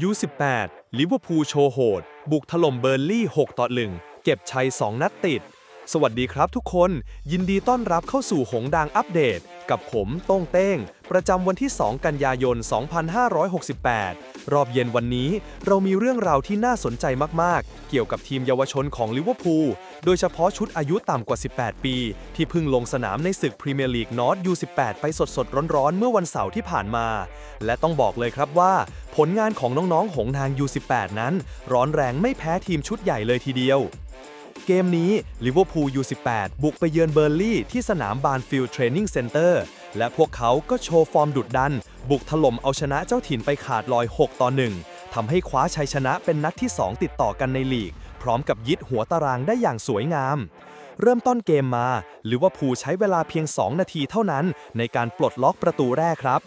ยู18ลิเวอร์พูลโชว์โหด บุกถล่มเบอร์ลี่6ต่อ1เก็บชัย 2 นัดติด สวัสดีครับทุกคน ยินดีต้อนรับเข้าสู่หงดังอัปเดต กับผมโต้งเต้ง ประจำวันที่ 2 กันยายน 2568 รอบเย็นวันนี้เรามีเรื่องราวที่น่าสนใจมาก ๆ เกี่ยวกับทีมเยาวชนของลิเวอร์พูล โดยเฉพาะชุดอายุต่ำกว่า 18 ปี ที่เพิ่งลงสนามในศึกพรีเมียร์ลีกนอต U18 ไปสด ๆ ร้อน ๆ เมื่อวันเสาร์ที่ผ่านมา และต้องบอกเลยครับว่า ผลงานของน้อง ๆ หงทาง U18 นั้น ร้อนแรงไม่แพ้ทีมชุดใหญ่เลยทีเดียว เกมนี้ลิเวอร์พูล U18 บุกไปเยือนเบอร์ลี่ที่สนามบานฟิลด์เทรนนิ่งเซ็นเตอร์และพวกเขาก็โชว์ฟอร์มดุดดัน บุกถล่มเอาชนะเจ้าถิ่นไปขาดลอย 6 ต่อ 1ทำให้คว้าชัยชนะเป็นนัดที่ 2 ติดต่อกันในลีก พร้อมกับยึดหัวตารางได้อย่างสวยงาม เริ่มต้นเกมมาลิเวอร์พูลใช้เวลาเพียง 2 นาทีเท่านั้น ในการปลดล็อกประตูแรกครับ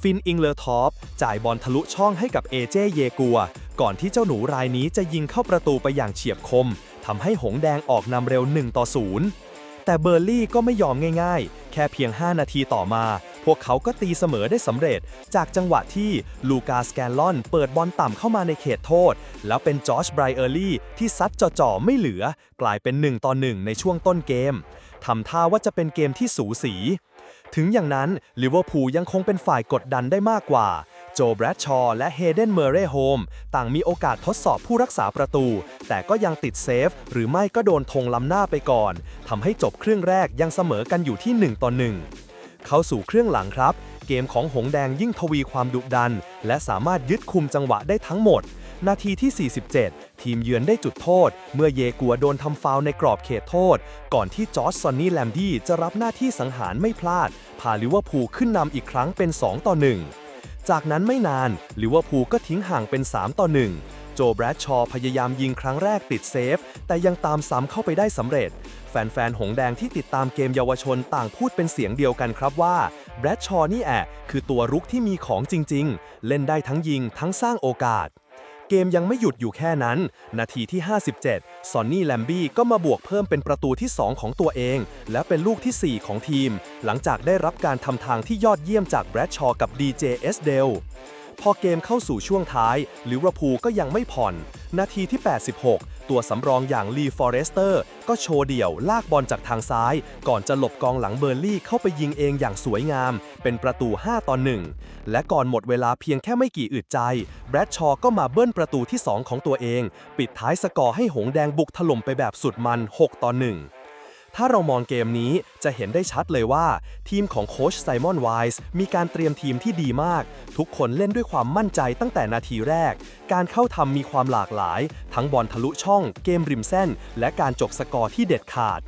ฟินอิงเลอร์ทอปจ่ายบอลทะลุช่องให้กับเอเจเยกัวก่อนที่เจ้าหนูรายนี้จะยิงเข้าประตูไปอย่างเฉียบคม ทำให้หงแดงออกนำเร็ว 1 ต่อ 0 แต่เบอร์ลี่ก็ไม่ยอมง่ายๆ แค่เพียง 5 นาทีต่อมา พวกเขาก็ตีเสมอได้สำเร็จ จากจังหวะที่ลูกาสแกนลอนเปิดบอลต่ำเข้ามาในเขตโทษ แล้วเป็นจอร์จไบรเออร์ลี่ที่ซัดจ่อๆไม่เหลือ กลายเป็น 1 ต่อ 1 ในช่วงต้นเกมทำท่าว่าจะเป็นเกมที่สูสี ถึงอย่างนั้นลิเวอร์พูลยังคงเป็นฝ่ายกดดันได้มากกว่า โจแบรดชอว์และเฮเดนเมอร์เรย์โฮมต่างมีโอกาสทดสอบผู้รักษาประตู แต่ก็ยังติดเซฟ หรือไม่ก็โดนธงล้ำหน้าไปก่อนทำให้จบครึ่งแรกยังเสมอกันอยู่ที่ 1 ต่อ 1 เข้าสู่เครื่องหลังครับ เกมของหงแดงยิ่งทวีความดุดัน และสามารถยึดคุมจังหวะได้ทั้งหมด นาทีที่ 47 ทีมเยือนได้จุดโทษ เมื่อเยกัวโดนทำฟาวในกรอบเขตโทษ ก่อนที่จอร์จซอนนี่แลมดี้จะรับหน้าที่สังหารไม่พลาด พาลิเวอร์พูลขึ้นนำอีกครั้งเป็น 2 ต่อ 1 จากนั้นไม่นานลิเวอร์พูลก็ทิ้งห่างเป็น 3 ต่อ 1 โจแบรดชอว์พยายามยิงครั้งแรกติดเซฟ แต่ยังตามซ้ำเข้าไปได้สำเร็จ แฟนๆ หงแดงที่ติดตามเกมเยาวชนต่างพูดเป็นเสียงเดียวกันครับว่าแบรดชอว์นี่แอะคือตัวรุกที่มีของจริง ๆ เล่นได้ทั้งยิงทั้งสร้างโอกาส เกมยังไม่หยุดอยู่แค่นั้น นาทีที่ 57 ซอนนี่แลมบี้ก็มาบวกเพิ่มเป็นประตูที่ 2 ของตัวเอง และเป็นลูกที่ 4 ของทีม หลังจากได้รับการทำทางที่ยอดเยี่ยมจากแบรดชอว์กับดีเจเอสเดลพอเกมเข้าสู่ช่วงท้ายลิเวอร์พูลก็ยังไม่ผ่อน นาทีที่ 86 ตัวสำรองอย่างลีฟอเรสเตอร์ ก็โชว์เดี่ยวลากบอลจากทางซ้าย ก่อนจะหลบกองหลังเบอร์ลี่เข้าไปยิงเองอย่างสวยงาม เป็นประตู 5 ต่อ 1 และก่อนหมดเวลาเพียงแค่ไม่กี่อึดใจ แบรดชอว์ก็มาเบิ้ลประตูที่ 2 ของตัวเอง ปิดท้ายสกอร์ให้หงแดงบุกถล่มไปแบบสุดมัน 6 ต่อ 1 ถ้าเรามองเกมนี้จะเห็นได้ชัดเลยว่า ทีมของโค้ชไซมอนไวส์มีการเตรียมทีมที่ดีมาก ทุกคนเล่นด้วยความมั่นใจตั้งแต่นาทีแรก การเข้าทำมีความหลากหลาย ทั้งบอลทะลุช่อง เกมริมเส้น และการจบสกอร์ที่เด็ดขาด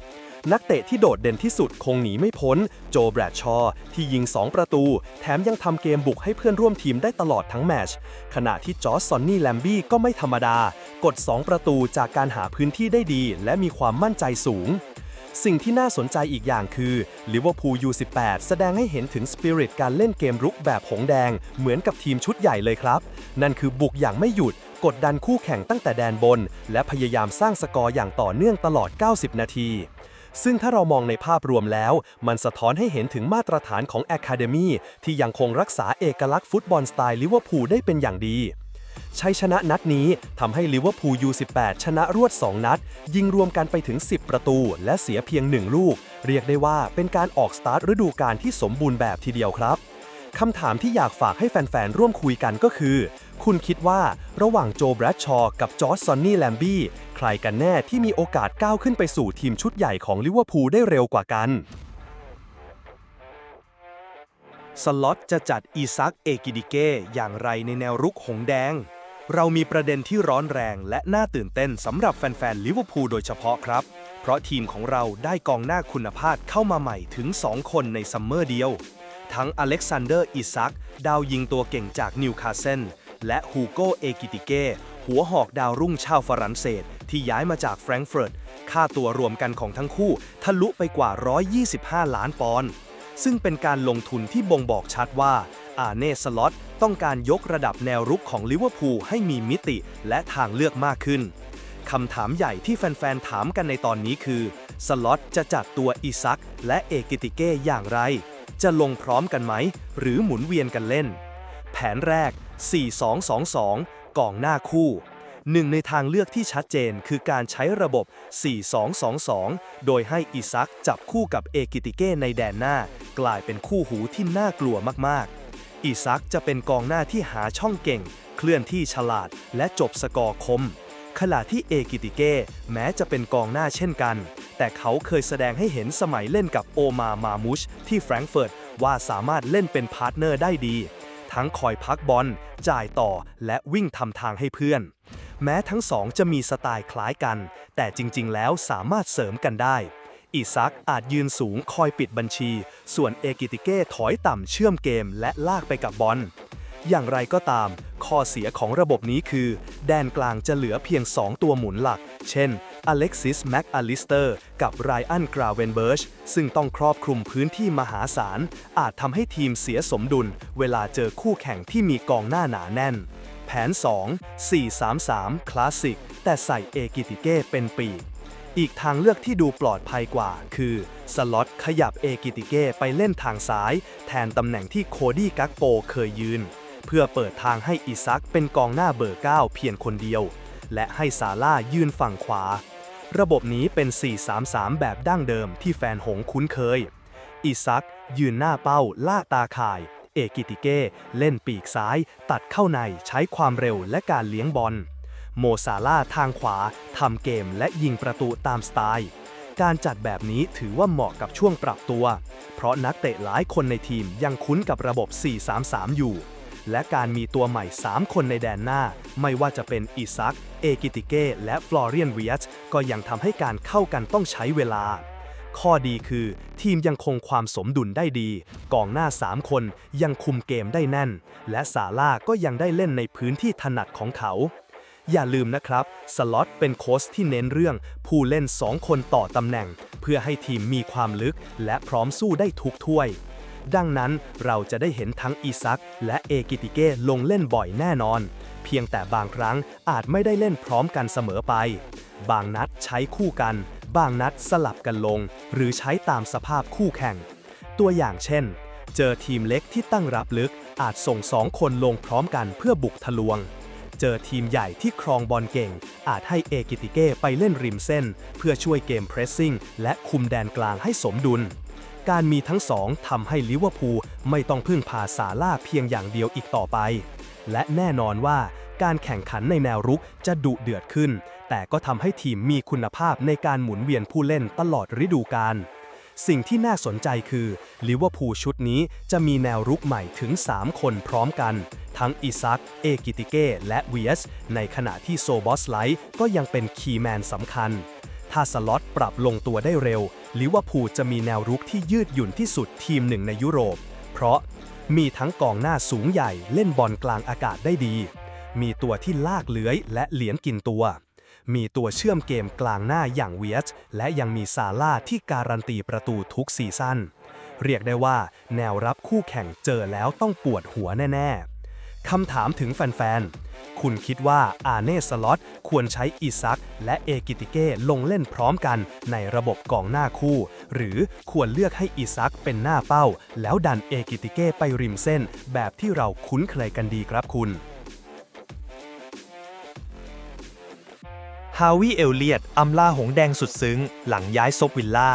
นักเตะที่โดดเด่นที่สุดคงหนีไม่พ้น โจแบรดชอว์ที่ยิง 2 ประตู แถมยังทำเกมบุกให้เพื่อนร่วมทีมได้ตลอดทั้งแมชขณะที่จอร์ซอนนี่แลมบี้ก็ไม่ธรรมดา กด 2 ประตูจากการหาพื้นที่ได้ดี และมีความมั่นใจสูง สิ่งที่น่าสนใจอีกอย่างคือลิเวอร์พูล U18 แสดงให้เห็นถึงสปิริตการเล่นเกมรุกแบบหงแดง เหมือนกับทีมชุดใหญ่เลยครับ นั่นคือบุกอย่างไม่หยุด กดดันคู่แข่งตั้งแต่แดนบน และพยายามสร้างสกอร์อย่างต่อเนื่องตลอด 90 นาทีซึ่งถ้าเรามองในภาพรวมแล้ว มันสะท้อนให้เห็นถึงมาตรฐานของ Academy ที่ยังคงรักษาเอกลักษณ์ฟุตบอลสไตล์ลิเวอร์พูลได้เป็นอย่างดี ชัยชนะนัดนี้ทำให้ลิเวอร์พูล U18 ชนะรวด 2 นัด ยิงรวมกันไปถึง 10 ประตู และเสียเพียง 1 ลูก เรียกได้ว่าเป็นการออกสตาร์ทฤดูกาลที่สมบูรณ์แบบทีเดียวครับคำถามที่อยากฝากให้แฟนๆ ร่วมคุยกันก็คือ คุณคิดว่าระหว่างโจแบรดชอว์กับจอร์จซอนนี่แลมบี้ ใครกันแน่ที่มีโอกาสก้าวขึ้นไปสู่ทีมชุดใหญ่ของลิเวอร์พูลได้เร็วกว่ากันสล็อตจะจัดอีซักเอกิดิเก้อย่างไรในแนวรุกหงแดง เรามีประเด็นที่ร้อนแรงและน่าตื่นเต้นสำหรับแฟนๆลิเวอร์พูลโดยเฉพาะครับ เพราะทีมของเราได้กองหน้าคุณภาพเข้ามาใหม่ถึง 2 คนในซัมเมอร์เดียว ทั้งอเล็กซานเดอร์อิซัก ดาวยิงตัวเก่งจากนิวคาสเซนและฮูโกเอกิติเก้หัวหอกดาวรุ่งชาวฝรั่งเศส ที่ย้ายมาจากแฟรงก์เฟิร์ตค่าตัวรวมกันของทั้งคู่ทะลุไปกว่า 125 ล้านปอนด์ซึ่งเป็นการลงทุนที่บ่งบอกชัดว่า อาเน่สล็อตต้องการยกระดับแนวรุกของลิเวอร์พูลให้มีมิติและทางเลือกมากขึ้น คำถามใหญ่ที่แฟนๆ ถามกันในตอนนี้คือ สล็อตจะจัดตัวอิซักและเอกิติเก้อย่างไร จะลงพร้อมกันไหม หรือหมุนเวียนกันเล่น แผนแรก 4-2-2-2 กองหน้าคู่หนึ่งในทางเลือกที่ชัดเจนคือการใช้ระบบ 4-2-2-2 โดยให้อิซักจับคู่กับเอกิติเก้ในแดนหน้า กลายเป็นคู่หูที่น่ากลัวมากๆ อิซักจะเป็นกองหน้าที่หาช่องเก่ง เคลื่อนที่ฉลาดและจบสกอร์คม ขณะที่เอกิติเก้แม้จะเป็นกองหน้าเช่นกัน แต่เขาเคยแสดงให้เห็นสมัยเล่นกับโอมามามุชที่แฟรงก์เฟิร์ตว่าสามารถเล่นเป็นพาร์ทเนอร์ได้ดี ทั้งคอยพักบอล จ่ายต่อและวิ่งทำทางให้เพื่อน แม้ทั้งสองจะมีสไตล์คล้ายกัน แต่จริง ๆ แล้วสามารถเสริมกันได้ อิซักอาจยืนสูงคอยปิดบัญชี ส่วนเอกิติเก้ถอยต่ำเชื่อมเกมและลากไปกับบอล อย่างไรก็ตาม ข้อเสียของระบบนี้คือ แดนกลางจะเหลือเพียง 2 ตัวหมุนหลัก เช่นอเล็กซิสแม็กอลิสเตอร์กับไรอันกราเวนเบิร์ชซึ่งต้องครอบคลุมพื้นที่มหาศาล อาจทำให้ทีมเสียสมดุล เวลาเจอคู่แข่งที่มีกองหน้าหนาแน่น แผน 2 4-3-3 คลาสสิก แต่ใส่เอกิติเก้เป็นปีก อีกทางเลือกที่ดูปลอดภัยกว่า คือสล็อตขยับเอกิติเก้ไปเล่นทางซ้าย แทนตำแหน่งที่โคดี้กักโปเคยยืน เพื่อเปิดทางให้อิซักเป็นกองหน้าเบอร์ 9 เพียงคนเดียว และให้ซาร่ายืนฝั่งขวา ระบบนี้เป็น 4-3-3 แบบดั้งเดิมที่แฟนหงคุ้นเคย อิซักยืนหน้าเป้าล่าตาข่าย เอกิติเก้เล่นปีกซ้าย ตัดเข้าในใช้ความเร็วและการเลี้ยงบอล โมซาล่าทางขวาทำเกมและยิงประตูตามสไตล์ การจัดแบบนี้ถือว่าเหมาะกับช่วงปรับตัว เพราะนักเตะหลายคนในทีมยังคุ้นกับระบบ 4-3-3 อยู่ และการมีตัวใหม่ 3 คนในแดนหน้า ไม่ว่าจะเป็นอิซัก เอกิติเก้ และฟลอเรียนเวียสก็ยังทำให้การเข้ากันต้องใช้เวลาข้อดีคือทีมยังคงความสมดุลได้ดี กองหน้า 3 คนยังคุมเกมได้แน่น และซาร่าก็ยังได้เล่นในพื้นที่ถนัดของเขา อย่าลืมนะครับสล็อตเป็นโค้ชที่เน้นเรื่องผู้เล่น 2 คนต่อตำแหน่ง เพื่อให้ทีมมีความลึกและพร้อมสู้ได้ทุกถ้วย ดังนั้นเราจะได้เห็นทั้งอีซัก และเอกิติเก้ลงเล่นบ่อยแน่นอน เพียงแต่บางครั้งอาจไม่ได้เล่นพร้อมกันเสมอไป บางนัดใช้คู่กัน บางนัดสลับกันลง หรือใช้ตามสภาพคู่แข่ง ตัวอย่างเช่น เจอทีมเล็กที่ตั้งรับลึกอาจส่งสองคนลงพร้อมกันเพื่อบุกทะลวง เจอทีมใหญ่ที่ครองบอลเก่ง อาจให้เอกิติเก้ไปเล่นริมเส้น เพื่อช่วยเกมเพรสซิ่งและคุมแดนกลางให้สมดุล การมีทั้งสองทำให้ลิเวอร์พูลไม่ต้องพึ่งพาซาร่าเพียงอย่างเดียวอีกต่อไป และแน่นอนว่าการแข่งขันในแนวรุกจะดุเดือดขึ้น แต่ก็ทำให้ทีมมีคุณภาพในการหมุนเวียนผู้เล่นตลอดฤดูกาล สิ่งที่น่าสนใจคือลิเวอร์พูลชุดนี้จะมีแนวรุกใหม่ถึง 3 คนพร้อมกัน ทั้งอิซัก เอกิติเก้ และเวียส ในขณะที่โซบอสไลท์ก็ยังเป็นคีย์แมนสำคัญ ถ้าสล็อตปรับลงตัวได้เร็วลิเวอร์พูลจะมีแนวรุกที่ยืดหยุ่นที่สุดทีมหนึ่งในยุโรป เพราะมีทั้งกองหน้าสูงใหญ่เล่นบอลกลางอากาศได้ดี มีตัวที่ลากเลื้อยและเหลียญกินตัว มีตัวเชื่อมเกมกลางหน้าอย่างเวียสและยังมีซาร่าที่การันตีประตูทุกซีซั่น เรียกได้ว่าแนวรับคู่แข่งเจอแล้วต้องปวดหัวแน่ ๆ คำถามถึงแฟน ๆ คุณคิดว่าอาเน่สล็อตควรใช้อิซัก และเอกิติเก้ลงเล่นพร้อมกันในระบบกองหน้าคู่ หรือควรเลือกให้อิซักเป็นหน้าเป้า แล้วดันเอกิติเก้ไปริมเส้น แบบที่เราคุ้นเคยกันดีครับคุณ ฮาวิเอลเลียตอำลาหงแดงสุดซึ้ง หลังย้ายซบวิลล่า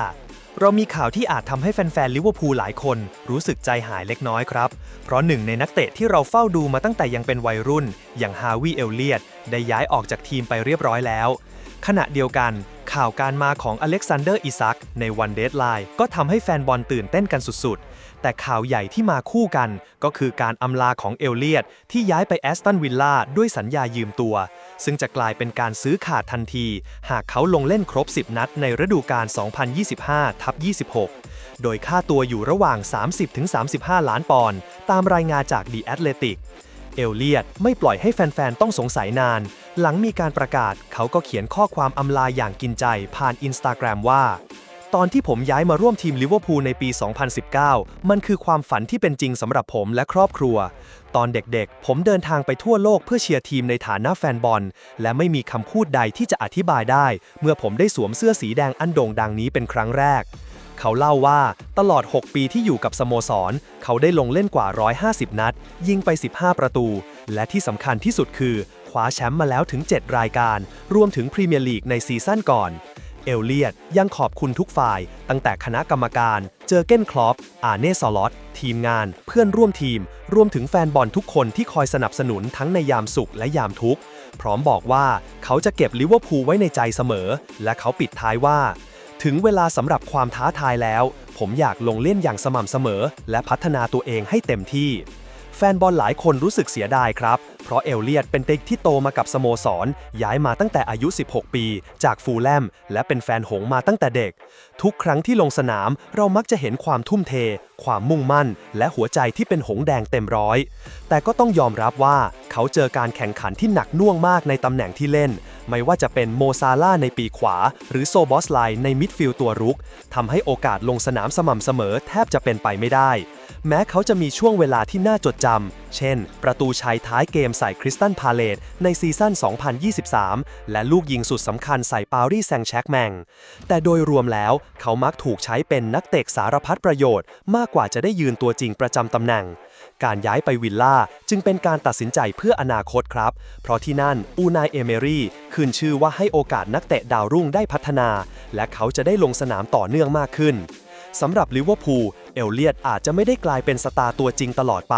เรามีข่าวที่อาจทำให้แฟนๆลิเวอร์พูลหลายคน รู้สึกใจหายเล็กน้อยครับ เพราะหนึ่งในนักเตะที่เราเฝ้าดูมาตั้งแต่ยังเป็นวัยรุ่น อย่างฮาวิเอลเลียตได้ย้ายออกจากทีมไปเรียบร้อยแล้ว ขณะเดียวกัน ข่าวการมาของอเล็กซานเดอร์อิซักในวันเดดไลน์ก็ทำให้แฟนบอลตื่นเต้นกันสุดๆ แต่ข่าวใหญ่ที่มาคู่กันก็คือการอำลาของเอลเลียตที่ย้ายไปแอสตันวิลล่าด้วยสัญญายืมตัว ซึ่งจะกลายเป็นการซื้อขาดทันที หากเขาลงเล่นครบ 10 นัดในฤดูกาล 2025ทับ26 โดยค่าตัวอยู่ระหว่าง 30-35 ล้านปอนด์ตามรายงานจาก The Athletic เอลเลียตไม่ปล่อยให้แฟน ๆ ต้องสงสัยนาน หลังมีการประกาศเขาก็เขียนข้อความอำลาอย่างกินใจผ่านอินสตาแกรมว่า ตอนที่ผมย้ายมาร่วมทีมลิเวอร์พูลในปี 2019 มันคือความฝันที่เป็นจริงสำหรับผมและครอบครัว ตอนเด็กๆ ผมเดินทางไปทั่วโลกเพื่อเชียร์ทีมในฐานะแฟนบอล และไม่มีคำพูดใดที่จะอธิบายได้ เมื่อผมได้สวมเสื้อสีแดงอันโด่งดังนี้เป็นครั้งแรก เขาเล่าว่าตลอด 6 ปีที่อยู่กับสโมสร เขาได้ลงเล่นกว่า 150 นัด ยิงไป 15 ประตู และที่สำคัญที่สุดคือคว้าแชมป์มาแล้วถึง 7 รายการ รวมถึงพรีเมียร์ลีกในซีซั่นก่อน เอลเลียดยังขอบคุณทุกฝ่าย ตั้งแต่คณะกรรมการ เจอเก้นคลอป อาเน่ซอลอต ทีมงาน เพื่อนร่วมทีม รวมถึงแฟนบอลทุกคนที่คอยสนับสนุนทั้งในยามสุขและยามทุกข์ พร้อมบอกว่าเขาจะเก็บลิเวอร์พูลไว้ในใจเสมอ และเขาปิดท้ายว่า ถึงเวลาสำหรับความท้าทายแล้ว ผมอยากลงเล่นอย่างสม่ำเสมอ และพัฒนาตัวเองให้เต็มที่แฟนบอลหลายคนรู้สึกเสียดายครับ เพราะเอลเลียดเป็นเด็กที่โตมากับสโมสร ย้ายมาตั้งแต่อายุ 16 ปี จากฟูลแลม และเป็นแฟนหงมาตั้งแต่เด็ก ทุกครั้งที่ลงสนามเรามักจะเห็นความทุ่มเท ความมุ่งมั่น และหัวใจที่เป็นหงแดงเต็มร้อย แต่ก็ต้องยอมรับว่าเขาเจอการแข่งขันที่หนักน่วงมากในตำแหน่งที่เล่น ไม่ว่าจะเป็นโมซาล่าในปีขวา หรือโซบอสไลในมิดฟิลด์ตัวรุกทำให้โอกาสลงสนามสม่ำเสมอแทบจะเป็นไปไม่ได้ แม้เขาจะมีช่วงเวลาที่น่าจดจำ เช่น ประตูชัยท้ายเกมใส่คริสตันพาเลตในซีซั่น 2023 และลูกยิงสุดสำคัญใส่ปารีสแซงแชกแมง แต่โดยรวมแล้วเขามักถูกใช้เป็นนักเตะสารพัดประโยชน์ มากกว่าจะได้ยืนตัวจริงประจำตำแหน่ง การย้ายไปวิลล่าจึงเป็นการตัดสินใจเพื่ออนาคตครับ เพราะที่นั่นอูนายเอเมรี่ขึ้นชื่อว่าให้โอกาสนักเตะดาวรุ่งได้พัฒนา และเขาจะได้ลงสนามต่อเนื่องมากขึ้น สำหรับลิเวอร์พูลเอลเลียดอาจจะไม่ได้กลายเป็นสตาร์ตัวจริงตลอดไป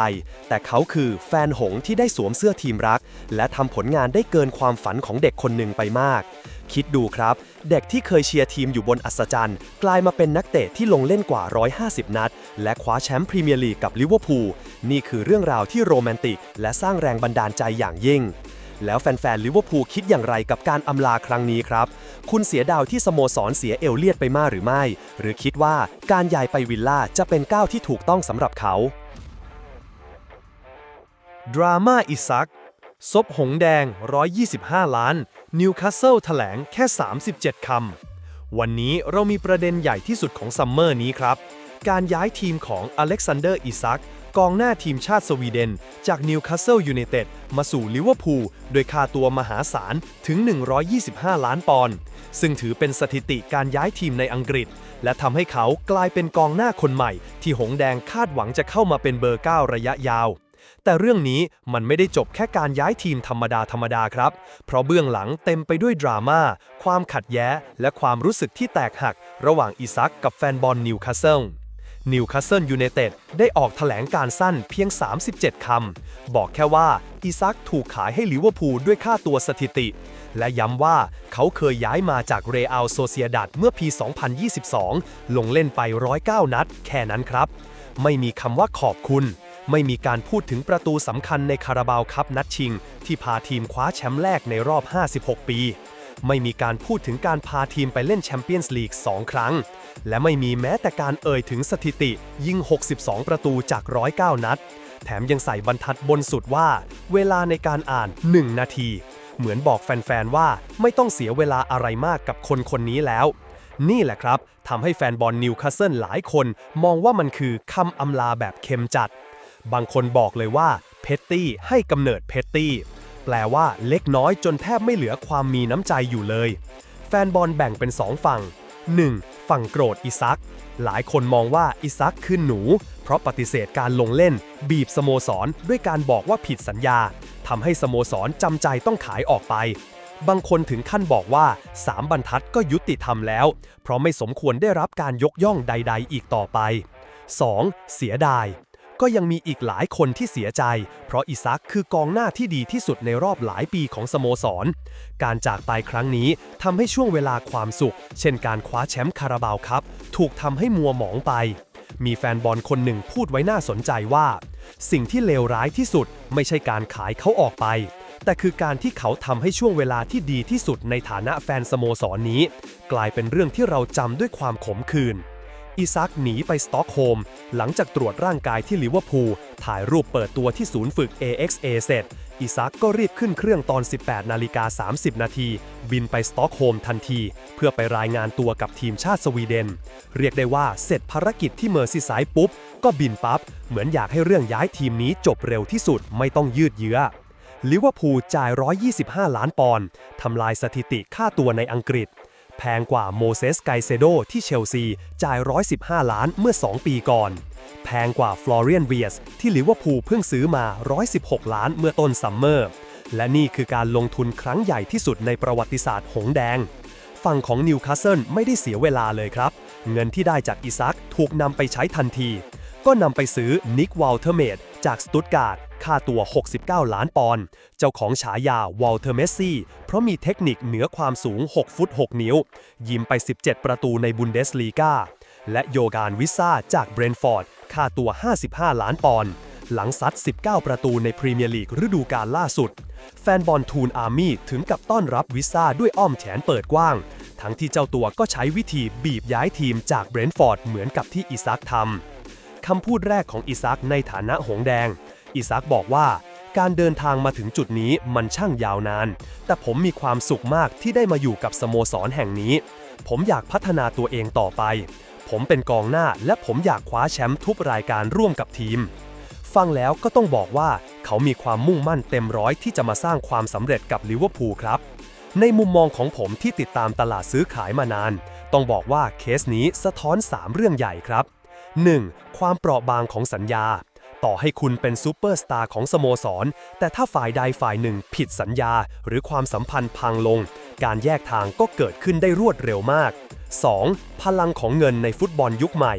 แต่เขาคือแฟนหงที่ได้สวมเสื้อทีมรัก และทำผลงานได้เกินความฝันของเด็กคนหนึ่งไปมาก คิดดูครับ เด็กที่เคยเชียร์ทีมอยู่บนอัศจรรย์ กลายมาเป็นนักเตะที่ลงเล่นกว่า 150 นัด และคว้าแชมป์พรีเมียร์ลีกกับลิเวอร์พูลนี่คือเรื่องราวที่โรแมนติก และสร้างแรงบันดาลใจอย่างยิ่ง แล้วแฟนๆลิเวอร์พูลคิดอย่างไรกับการอำลาครั้งนี้ครับ คุณเสียดาวที่สโมสรเสียเอลเลียดไปมากหรือไม่ หรือคิดว่าการย้ายไปวิลล่าจะเป็นก้าวที่ถูกต้องสำหรับเขาดราม่าอิซักซบหงแดง 125 ล้าน นิวคาสเซิลแถลงแค่ 37 คำ วันนี้เรามีประเด็นใหญ่ที่สุดของซัมเมอร์นี้ครับ การย้ายทีมของอเล็กซานเดอร์อิซัก กองหน้าทีมชาติสวีเดน จากนิวคาสเซิลยูไนเต็ดมาสู่ลิเวอร์พูลโดยค่าตัวมหาศาลถึง 125 ล้านปอนด์ซึ่งถือเป็นสถิติการย้ายทีมในอังกฤษ และทำให้เขากลายเป็นกองหน้าคนใหม่ ที่หงแดงคาดหวังจะเข้ามาเป็นเบอร์ 9 ระยะยาว แต่เรื่องนี้มันไม่ได้จบแค่การย้ายทีมธรรมดาธรรมดาครับ เพราะเบื้องหลังเต็มไปด้วยดราม่าความขัดแย้งและความรู้สึกที่แตกหัก ระหว่างอิซักกับแฟนบอลนิวคาสเซิล นิวคาสเซิลยูไนเต็ดได้ออกแถลงการสั้นเพียง 37 คำ บอกแค่ว่าอิซักถูกขายให้ลิเวอร์พูลด้วยค่าตัวสถิติ และย้ำว่าเขาเคยย้ายมาจากเรอัลโซเซียดัดเมื่อปี 2022 ลงเล่นไป 109 นัด แค่นั้นครับ ไม่มีคำว่าขอบคุณ ไม่มีการพูดถึงประตูสำคัญในคาราบาวคัพนัดชิง ที่พาทีมคว้าแชมป์แรกในรอบ 56 ปี ไม่มีการพูดถึงการพาทีมไปเล่นแชมเปี้ยนส์ลีก 2 ครั้ง และไม่มีแม้แต่การเอ่ยถึงสถิติ ยิง 62 ประตูจาก 109 นัด แถมยังใส่บรรทัดบนสุดว่า เวลาในการอ่าน 1 นาที เหมือนบอกแฟน ๆ ว่าไม่ต้องเสียเวลาอะไรมากกับคนคนนี้แล้ว นี่แหละครับทำให้แฟนบอลนิวคาสเซิลหลายคน มองว่ามันคือคำอำลาแบบเค็มจัด บางคนบอกเลยว่าเพตตี้ให้กำเนิดเพตตี้แปลว่าเล็กน้อยจนแทบไม่เหลือความมีน้ำใจอยู่เลย แฟนบอลแบ่งเป็น2ฝั่ง 1. ฝั่งโกรธอิซัก หลายคนมองว่าอิซักคือหนู เพราะปฏิเสธการลงเล่น บีบสโมสรด้วยการบอกว่าผิดสัญญาทำให้สโมสรจำใจต้องขายออกไป บางคนถึงขั้นบอกว่า 3 บรรทัดก็ยุติธรรมแล้ว เพราะไม่สมควรได้รับการยกย่องใด ๆ อีกต่อไป 2. เสียดาย ก็ยังมีอีกหลายคนที่เสียใจ เพราะอิซักคือกองหน้าที่ดีที่สุดในรอบหลายปีของสโมสร การจากไปครั้งนี้ทำให้ช่วงเวลาความสุข เช่นการคว้าแชมป์คาราบาวครับ ถูกทำให้มัวหมองไป มีแฟนบอลคนหนึ่งพูดไว้น่าสนใจว่า สิ่งที่เลวร้ายที่สุด ไม่ใช่การขายเขาออกไป แต่คือการที่เขาทำให้ช่วงเวลาที่ดีที่สุดในฐานะแฟนสโมสรนนี้ กลายเป็นเรื่องที่เราจำด้วยความขมขื่น อิซักหนีไปสต็อกโฮมหลังจากตรวจร่างกายที่ลิเวอร์พูลถ่ายรูปเปิดตัวที่ศูนย์ฝึก AXA เสร็จ อิซักก็รีบขึ้นเครื่องตอน 18 นาฬิกา 30 นาที บินไปสต็อกโฮมทันที เพื่อไปรายงานตัวกับทีมชาติสวีเดน เรียกได้ว่าเสร็จภารกิจที่เมอร์ซีไซด์ปุ๊บ ก็บินปั๊บ เหมือนอยากให้เรื่องย้ายทีมนี้จบเร็วที่สุดไม่ต้องยืดเยื้อลิเวอร์พูลจ่าย 125 ล้านปอนด์ทำลายสถิติค่าตัวในอังกฤษ แพงกว่าโมเสสไกเซโดที่เชลซี จ่าย 115 ล้านเมื่อ 2 ปีก่อน แพงกว่าฟลอเรียนเวียสที่ลิเวอร์พูลเพิ่งซื้อมา 116 ล้านเมื่อต้นซัมเมอร์ และนี่คือการลงทุนครั้งใหญ่ที่สุดในประวัติศาสตร์หงแดง ฝั่งของนิวคาสเซิลไม่ได้เสียเวลาเลยครับ เงินที่ได้จากอิซักถูกนำไปใช้ทันที ก็นำไปซื้อนิกวอลเทอร์เมดจากสตุตการ์ด ค่าตัว 69 ล้านปอนด์ เจ้าของฉายาวอลเทอร์เมสซี่ เพราะมีเทคนิคเหนือความสูง 6 ฟุต 6 นิ้ว ยิมไป 17 ประตูในบุนเดสลีกา และโยกานวิซ่าจากเบรนฟอร์ด ค่าตัว 55 ล้านปอนด์ หลังซัด 19 ประตูในพรีเมียร์ลีกฤดูกาลล่าสุด แฟนบอลทูนอาร์มี่ถึงกับต้อนรับวิซ่าด้วยอ้อมแขนเปิดกว้าง ทั้งที่เจ้าตัวก็ใช้วิธีบีบย้ายทีมจากเบรนฟอร์ดเหมือนกับที่อิซักทำคำพูดแรกของอิซักในฐานะหงแดง อิซักบอกว่า การเดินทางมาถึงจุดนี้มันช่างยาวนาน แต่ผมมีความสุขมากที่ได้มาอยู่กับสโมสรแห่งนี้ ผมอยากพัฒนาตัวเองต่อไป ผมเป็นกองหน้าและผมอยากคว้าแชมป์ทุกรายการร่วมกับทีม ฟังแล้วก็ต้องบอกว่าเขามีความมุ่งมั่นเต็มร้อยที่จะมาสร้างความสำเร็จกับลิเวอร์พูลครับในมุมมองของผมที่ติดตามตลาดซื้อขายมานาน ต้องบอกว่าเคสนี้สะท้อน 3 เรื่องใหญ่ครับ 1. ความเปราะบางของสัญญา ต่อให้คุณเป็นซูเปอร์สตาร์ของสโมสร แต่ถ้าฝ่ายใดฝ่ายหนึ่งผิดสัญญา หรือความสัมพันธ์พังลง การแยกทางก็เกิดขึ้นได้รวดเร็วมาก 2. พลังของเงินในฟุตบอลยุคใหม่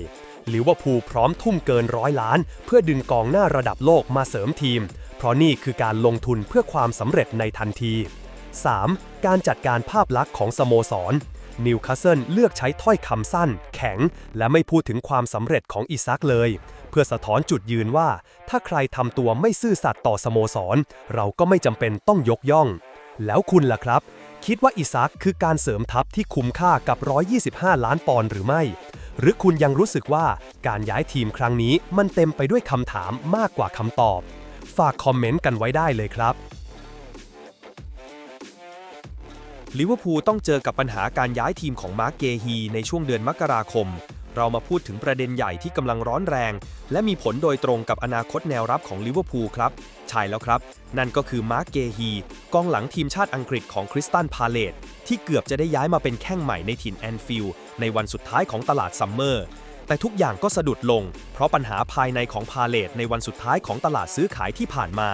ลิเวอร์พูลพร้อมทุ่มเกินร้อยล้าน เพื่อดึงกองหน้าระดับโลกมาเสริมทีม เพราะนี่คือการลงทุนเพื่อความสำเร็จในทันที 3. การจัดการภาพลักษณ์ของสโมสรนิวคาสเซิลเลือกใช้ถ้อยคำสั้น แข็ง และไม่พูดถึงความสำเร็จของอิซักเลย เพื่อสะท้อนจุดยืนว่า ถ้าใครทำตัวไม่ซื่อสัตย์ต่อสโมสร เราก็ไม่จำเป็นต้องยกย่อง แล้วคุณล่ะครับ คิดว่าอิซักคือการเสริมทัพที่คุ้มค่ากับ 125 ล้านปอนด์หรือไม่ หรือคุณยังรู้สึกว่าการย้ายทีมครั้งนี้มันเต็มไปด้วยคำถามมากกว่าคำตอบ ฝากคอมเมนต์กันไว้ได้เลยครับลิเวอร์พูลต้องเจอกับปัญหาการย้ายทีมของมาร์กเกฮีในช่วงเดือนมกราคม เรามาพูดถึงประเด็นใหญ่ที่กำลังร้อนแรง และมีผลโดยตรงกับอนาคตแนวรับของลิเวอร์พูลครับ ใช่แล้วครับ นั่นก็คือมาร์กเกฮีกองหลังทีมชาติอังกฤษของคริสตันพาเลตที่เกือบจะได้ย้ายมาเป็นแข้งใหม่ในถิ่นแอนฟิลด์ในวันสุดท้ายของตลาดซัมเมอร์ แต่ทุกอย่างก็สะดุดลง เพราะปัญหาภายในของพาเลตในวันสุดท้ายของตลาดซื้อขายที่ผ่านมา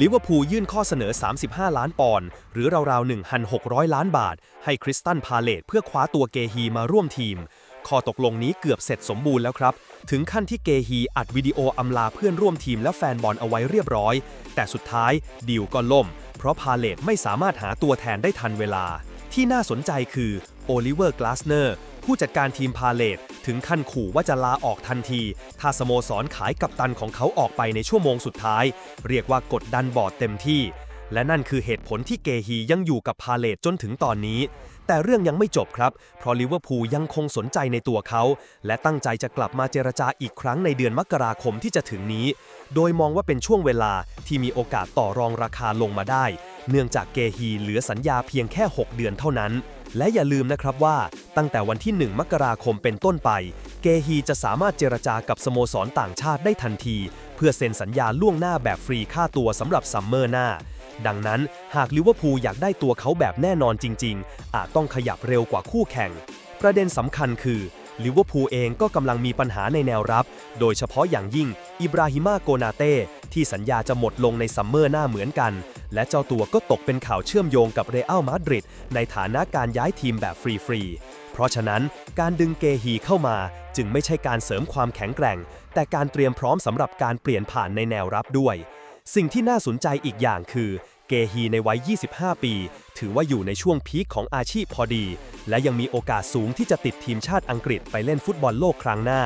ลิเวอร์พูลยื่นข้อเสนอ 35 ล้านปอนด์ หรือราวๆ 1,600 ล้านบาท ให้คริสตันพาเลตเพื่อคว้าตัวเกฮีมาร่วมทีม ข้อตกลงนี้เกือบเสร็จสมบูรณ์แล้วครับ ถึงขั้นที่เกฮีอัดวิดีโออำลาเพื่อนร่วมทีมและแฟนบอลเอาไว้เรียบร้อย แต่สุดท้ายดีลก็ล่ม เพราะพาเลตไม่สามารถหาตัวแทนได้ทันเวลา ที่น่าสนใจคือโอลิเวอร์กลาสเนอร์ผู้จัดการทีมพาเลตถึงขั้นขู่ว่าจะลาออกทันที ถ้าสโมสรขายกัปตันของเขาออกไปในชั่วโมงสุดท้าย เรียกว่ากดดันบอร์ดเต็มที่ และนั่นคือเหตุผลที่เกฮียังอยู่กับพาเลตจนถึงตอนนี้ แต่เรื่องยังไม่จบครับ เพราะลิเวอร์พูลยังคงสนใจในตัวเขา และตั้งใจจะกลับมาเจรจาอีกครั้งในเดือนมกราคมที่จะถึงนี้ โดยมองว่าเป็นช่วงเวลาที่มีโอกาสต่อรองราคาลงมาได้ เนื่องจากเกฮีเหลือสัญญาเพียงแค่ 6 เดือนเท่านั้น และอย่าลืมนะครับว่าตั้งแต่วันที่ 1 มกราคมเป็นต้นไป เกฮีจะสามารถเจรจากับสโมสรต่างชาติได้ทันที เพื่อเซ็นสัญญาล่วงหน้าแบบฟรีค่าตัวสำหรับซัมเมอร์หน้า ดังนั้นหากลิเวอร์พูลอยากได้ตัวเขาแบบแน่นอนจริง ๆ อาจต้องขยับเร็วกว่าคู่แข่ง ประเด็นสำคัญคือลิเวอร์พูลเองก็กำลังมีปัญหาในแนวรับ โดยเฉพาะอย่างยิ่งอิบราฮิมาโกนาเต้ที่สัญญาจะหมดลงในซัมเมอร์หน้าเหมือนกัน และเจ้าตัวก็ตกเป็นข่าวเชื่อมโยงกับเรอัลมาดริดในฐานะการย้ายทีมแบบฟรีๆ เพราะฉะนั้นการดึงเกฮีเข้ามาจึงไม่ใช่การเสริมความแข็งแกร่ง แต่การเตรียมพร้อมสำหรับการเปลี่ยนผ่านในแนวรับด้วย สิ่งที่น่าสนใจอีกอย่างคือ เกฮีในวัย 25 ปี ถือว่าอยู่ในช่วงพีคของอาชีพพอดี และยังมีโอกาสสูงที่จะติดทีมชาติอังกฤษไปเล่นฟุตบอลโลกครั้งหน้า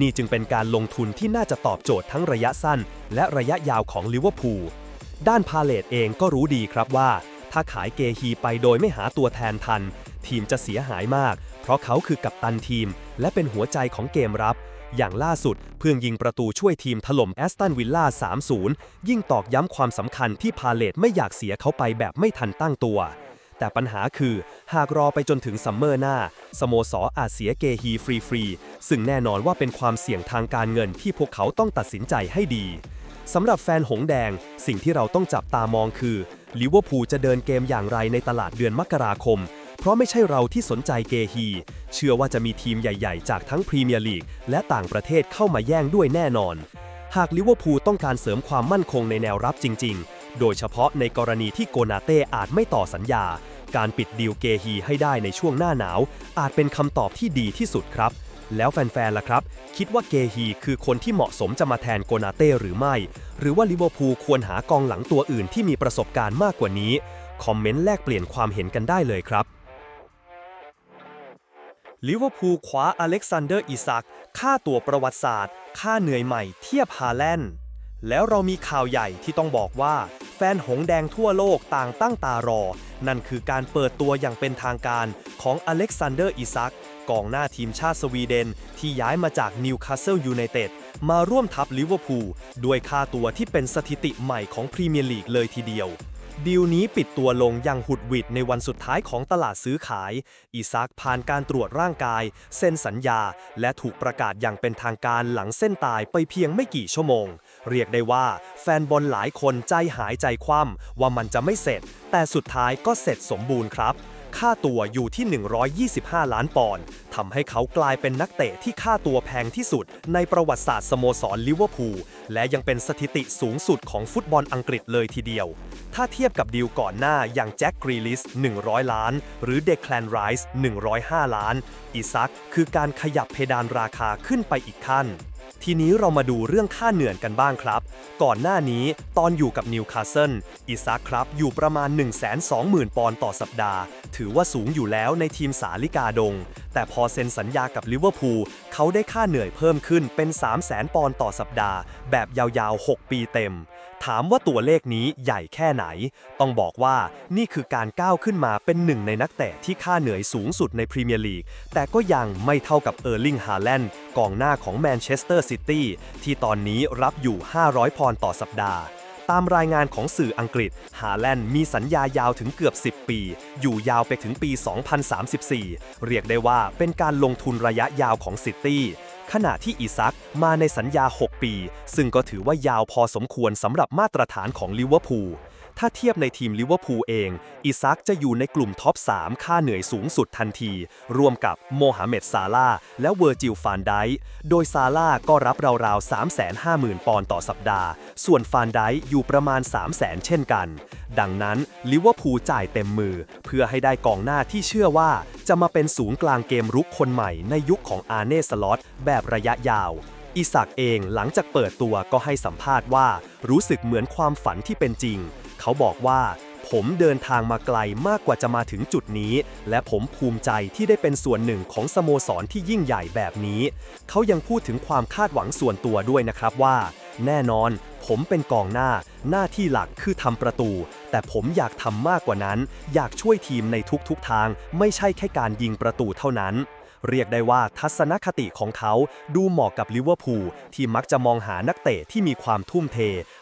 นี่จึงเป็นการลงทุนที่น่าจะตอบโจทย์ทั้งระยะสั้น และระยะยาวของลิเวอร์พูลด้านพาเลตเองก็รู้ดีครับว่า ถ้าขายเกฮีไปโดยไม่หาตัวแทนทัน ทีมจะเสียหายมาก เพราะเขาคือกัปตันทีม และเป็นหัวใจของเกมรับ อย่างล่าสุดเพิ่องยิงประตูช่วยทีมถล่มแอสตันวิลล่า 3-0 ยิ่งตอกย้ำความสำคัญที่พาเลตไม่อยากเสียเขาไปแบบไม่ทันตั้งตัว แต่ปัญหาคือ หากรอไปจนถึงซัมเมอร์หน้า สโมสรอาจเสียเกฮีฟรีๆ ซึ่งแน่นอนว่าเป็นความเสี่ยงทางการเงินที่พวกเขาต้องตัดสินใจให้ดีสำหรับแฟนหงแดง สิ่งที่เราต้องจับตามองคือลิเวอร์พูลจะเดินเกมอย่างไรในตลาดเดือนมกราคม เพราะไม่ใช่เราที่สนใจเกฮี เชื่อว่าจะมีทีมใหญ่ๆ จากทั้งพรีเมียร์ลีกและต่างประเทศเข้ามาแย่งด้วยแน่นอน หากลิเวอร์พูลต้องการเสริมความมั่นคงในแนวรับจริง ๆ โดยเฉพาะในกรณีที่โกนาเต้อาจไม่ต่อสัญญา การปิดดีลเกฮีให้ได้ในช่วงหน้าหนาว อาจเป็นคำตอบที่ดีที่สุดครับ แล้วแฟนๆล่ะครับ คิดว่าเกฮีคือคนที่เหมาะสมจะมาแทนโกนาเต้หรือไม่ หรือว่าลิเวอร์พูลควรหากองหลังตัวอื่นที่มีประสบการณ์มากกว่านี้ คอมเมนต์แลกเปลี่ยนความเห็นกันได้เลยครับ ลิเวอร์พูลคว้าอเล็กซานเดอร์อิซักค่าตัวประวัติศาสตร์ ค่าเหนื่อยใหม่เทียบฮาแลนด์แล้วเรามีข่าวใหญ่ที่ต้องบอกว่า แฟนหงแดงทั่วโลกต่างตั้งตารอ นั่นคือการเปิดตัวอย่างเป็นทางการของอเล็กซานเดอร์อิซักกองหน้าทีมชาติสวีเดน ที่ย้ายมาจากนิวคาสเซิลยูไนเต็ดมาร่วมทัพลิเวอร์พูลด้วยค่าตัวที่เป็นสถิติใหม่ของพรีเมียร์ลีกเลยทีเดียว ดีลนี้ปิดตัวลงอย่างหุดหวิดในวันสุดท้ายของตลาดซื้อขาย อิซักผ่านการตรวจร่างกาย เซ็นสัญญา และถูกประกาศอย่างเป็นทางการหลังเส้นตายไปเพียงไม่กี่ชั่วโมง เรียกได้ว่าแฟนบอลหลายคนใจหายใจคว่ำว่ามันจะไม่เสร็จ แต่สุดท้ายก็เสร็จสมบูรณ์ครับ ค่าตัวอยู่ที่ 125 ล้านปอนด์ทำให้เขากลายเป็นนักเตะที่ค่าตัวแพงที่สุด ในประวัติศาสตร์สโมสรลิเวอร์พูล และยังเป็นสถิติสูงสุดของฟุตบอลอังกฤษเลยทีเดียว ถ้าเทียบกับดีลก่อนหน้าอย่างแจ็คกรีลิส 100 ล้าน หรือเดคแลนไรส์105 ล้านอิซักคือการขยับเพดานราคาขึ้นไปอีกขั้น ทีนี้เรามาดูเรื่องค่าเหนื่อยกันบ้างครับ ก่อนหน้านี้ตอนอยู่กับนิวคาสเซิลอิซักครับ อยู่ประมาณ 120,000 ปอนด์ต่อสัปดาห์ ถือว่าสูงอยู่แล้วในทีมสาลิกาดง แต่พอเซ็นสัญญากับลิเวอร์พูลเขาได้ค่าเหนื่อยเพิ่มขึ้นเป็น 300,000ปอนด์ต่อสัปดาห์ แบบยาวๆ 6 ปีเต็ม ถามว่าตัวเลขนี้ใหญ่แค่ไหน ต้องบอกว่านี่คือการก้าวขึ้นมาเป็นหนึ่งในนักเตะที่ค่าเหนื่อยสูงสุดในพรีเมียร์ลีก แต่ก็ยังไม่เท่ากับเออร์ลิง ฮาแลนด์กองหน้าของแมนเชสเตอร์ซิตี้ที่ตอนนี้รับอยู่ 500 ปอนด์ต่อสัปดาห์ ตามรายงานของสื่ออังกฤษ ฮาแลนด์มีสัญญายาวถึงเกือบ 10 ปี อยู่ยาวไปถึงปี 2034 เรียกได้ว่าเป็นการลงทุนระยะยาวของซิตี้ ขณะที่อีซักมาในสัญญา 6 ปี ซึ่งก็ถือว่ายาวพอสมควรสำหรับมาตรฐานของลิเวอร์พูล ถ้าเทียบในทีมลิเวอร์พูลเอง อิซักจะอยู่ในกลุ่มท็อป 3 ค่าเหนื่อยสูงสุดทันที รวมกับโมฮัมเหม็ดซาลาและเวอร์จิลฟานไดโดยซาลาก็รับราวๆ 350,000 ปอนด์ต่อสัปดาห์ ส่วนฟานไดอยู่ประมาณ 300,000 เช่นกัน ดังนั้นลิเวอร์พูลจ่ายเต็มมือ เพื่อให้ได้กองหน้าที่เชื่อว่า จะมาเป็นศูนย์กลางเกมรุกคนใหม่ในยุคของอาร์เน่สล็อตแบบระยะยาวอิสักเองหลังจากเปิดตัวก็ให้สัมภาษณ์ว่า รู้สึกเหมือนความฝันที่เป็นจริง เขาบอกว่า ผมเดินทางมาไกลมากกว่าจะมาถึงจุดนี้ และผมภูมิใจที่ได้เป็นส่วนหนึ่งของสโมสรที่ยิ่งใหญ่แบบนี้ เขายังพูดถึงความคาดหวังส่วนตัวด้วยนะครับว่า แน่นอน ผมเป็นกองหน้า หน้าที่หลักคือทำประตู แต่ผมอยากทำมากกว่านั้น อยากช่วยทีมในทุกๆทาง ไม่ใช่แค่การยิงประตูเท่านั้น เรียกได้ว่าทัศนคติของเขาดูเหมาะกับลิเวอร์พูลที่มักจะมองหานักเตะที่มีความทุ่มเท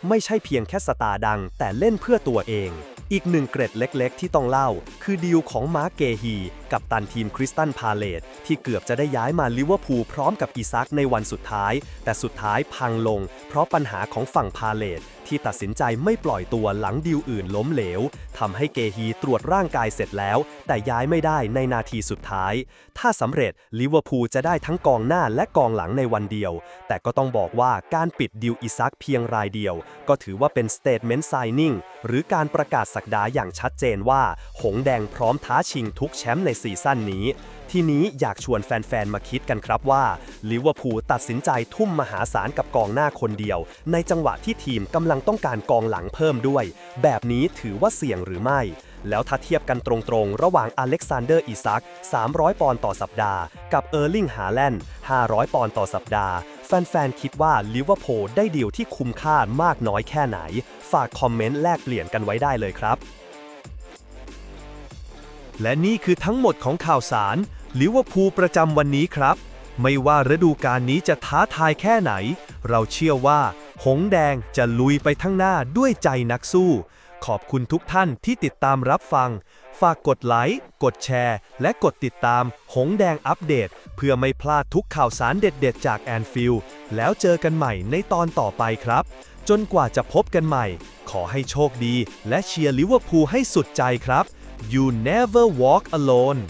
ไม่ใช่เพียงแค่สตาร์ดัง แต่เล่นเพื่อตัวเองอีกหนึ่งเกร็ดเล็กๆ ที่ต้องเล่า คือดีลของมาร์กเกฮี กับตันทีมคริสตันพาเลตที่เกือบจะได้ย้ายมาลิเวอร์พูลพร้อมกับอีซักในวันสุดท้าย แต่สุดท้ายพังลง เพราะปัญหาของฝั่งพาเลต ที่ตัดสินใจไม่ปล่อยตัวหลังดีลอื่นล้มเหลวทำให้เกฮีตรวจร่างกายเสร็จแล้ว แต่ย้ายไม่ได้ในนาทีสุดท้าย ถ้าสำเร็จลิเวอร์พูลจะได้ทั้งกองหน้าและกองหลังในวันเดียว แต่ก็ต้องบอกว่าการปิดดิวอิซักเพียงรายเดียว ก็ถือว่าเป็น statement signing หรือการประกาศสักดาอย่างชัดเจนว่า หงแดงพร้อมท้าชิงทุกแชมป์ในซีซั่นนี้ ทีนี้อยากชวนแฟน ๆ มาคิดกันครับว่าลิเวอร์พูลตัดสินใจทุ่มมหาศาลกับกองหน้าคนเดียว ในจังหวะที่ทีมกำลังต้องการกองหลังเพิ่มด้วย แบบนี้ถือว่าเสี่ยงหรือไม่ แล้วถ้าเทียบกันตรงๆ ระหว่างอเล็กซานเดอร์อิซัก 300 ปอนด์ต่อสัปดาห์ กับเออร์ลิงฮาแลนด์ 500 ปอนด์ต่อสัปดาห์ แฟน ๆ คิดว่าลิเวอร์พูลได้ดีลที่คุ้มค่ามากน้อยแค่ไหน ฝากคอมเมนต์แลกเปลี่ยนกันไว้ได้เลยครับ และนี่คือทั้งหมดของข่าวสาร ลิเวอร์พูลประจำวันนี้ครับ ไม่ว่าฤดูกาลนี้จะท้าทายแค่ไหน เราเชื่อว่า หงแดงจะลุยไปทั้งหน้าด้วยใจนักสู้ ขอบคุณทุกท่านที่ติดตามรับฟัง ฝากกดไลค์ กดแชร์ และกดติดตาม หงแดงอัปเดต เพื่อไม่พลาดทุกข่าวสารเด็ดๆ จากแอนฟิลด์แล้วเจอกันใหม่ในตอนต่อไปครับ จนกว่าจะพบกันใหม่ ขอให้โชคดี และเชียร์ลิเวอร์พูลให้สุดใจครับ You never walk alone